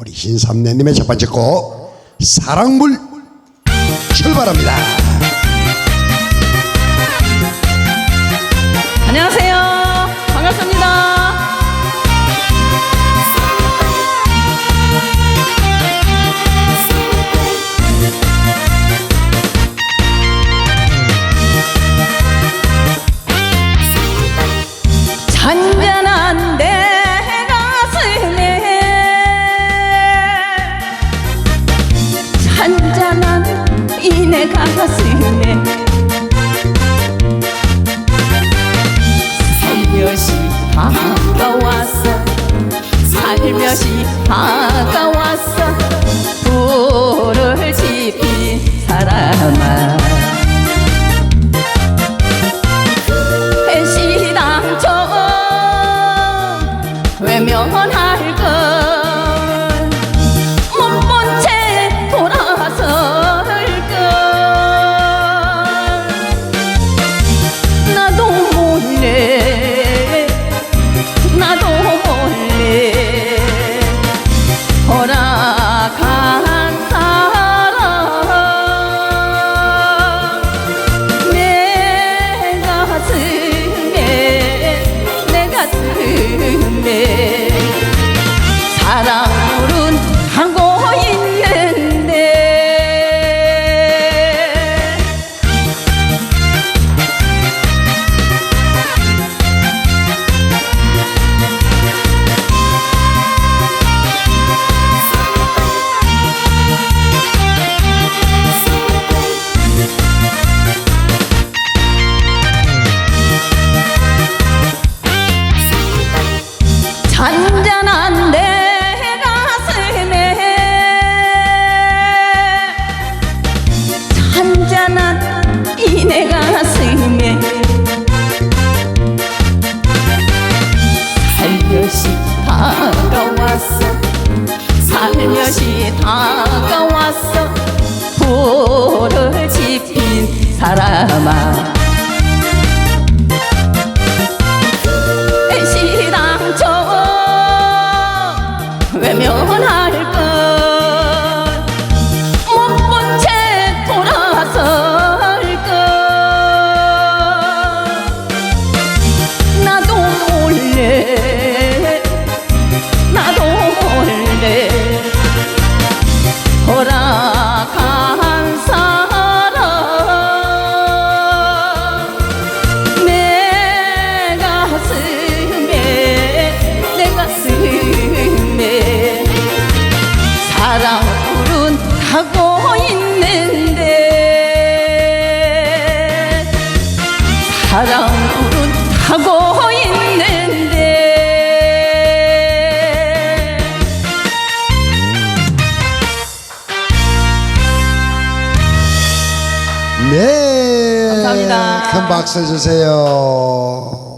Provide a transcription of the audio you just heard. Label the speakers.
Speaker 1: 우리 신삼내님의 첫 번째 곡 사랑물 출발합니다.
Speaker 2: 안녕하세요. 반갑습니다. 잔잔한 내 잔잔한 이내 가슴에 살며시 다가왔어 살며시 다가왔어 불을 지핀 사람아. 배시당처 외면할 걸 가 잔잔한 내 가슴에. 잔잔한 이 내 가슴에. 살며시 다가왔어. 살며시 다가왔어. 불을 지핀 사람아 사랑으로 하고 있는데
Speaker 1: 네.
Speaker 2: 감사합니다.
Speaker 1: 큰 박수 주세요.